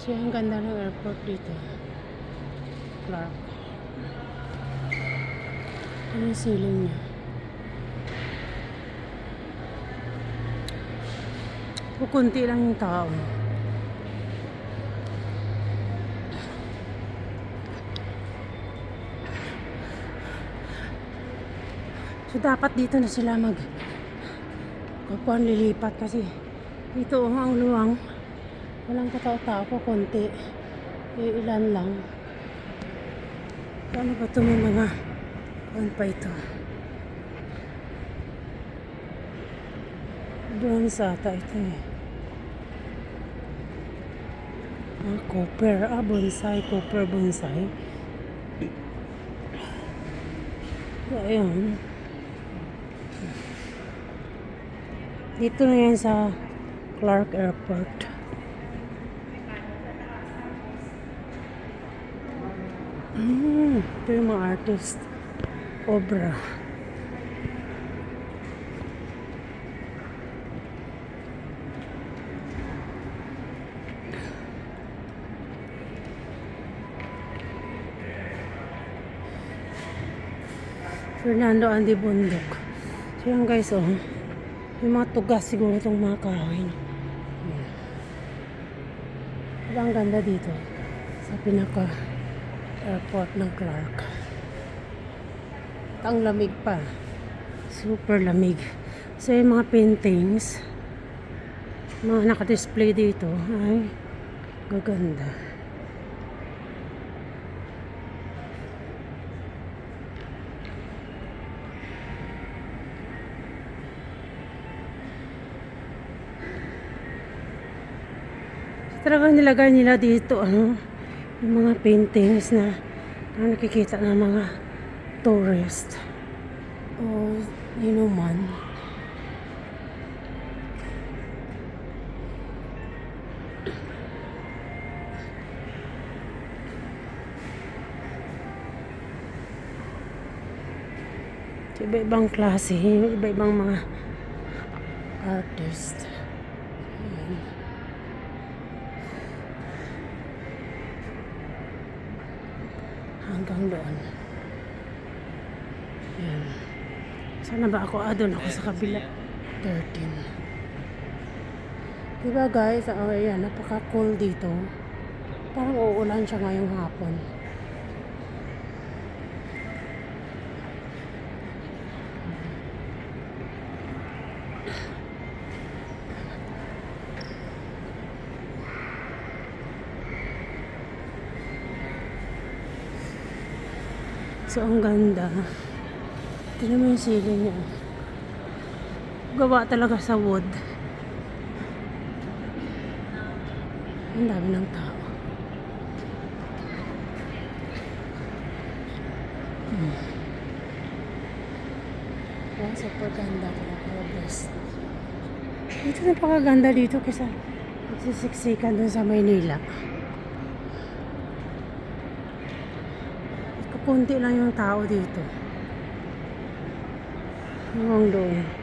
So, ang ganda ng airport dito. Clark. Ano yung ceiling niya? Kukunti lang yung tao. So, dapat dito na sila mag kukuhan lilipat kasi dito oh, ang luwang walang katao-tao ko konti. Eh, ilan lang. Paano ba ito may mga kuhan pa ito? Bronze ata ito eh. Ah, copper. Ah bonsai copper bonsai. So ayun. Dito na yan sa Clark Airport. Mm, ito yung mga artist. Obra. Fernando Andy Bundok. So yan guys, oh. Yung mga tugas siguro itong mga kahoy. Ang ganda dito? Sa pinaka airport ng Clark. Ang lamig pa. Super lamig. So yung mga paintings, mga nakadisplay dito, ay gaganda. Talaga nilagay nila dito, ano, yung mga paintings na, na nakikita ng mga tourist. O, you know man. Iba-ibang klase, iba-ibang mga artist. Ayan. Hanggang doon. Yan. Sana ba ako? Ah, doon ako sa kabila. 13. Diba guys? Oh, ayan. Napaka-cool dito. Parang uulan siya ngayong hapon. So, ang ganda. Tignan mo yung ceiling niya. Gawa talaga sa wood. Ang dami ng tao. Hmm. Wow, super ganda talaga. Best. Dito napakaganda dito kasi nagsisiksikan dun sa Maynila. Kunti lang yung tao dito. Hanggang doon.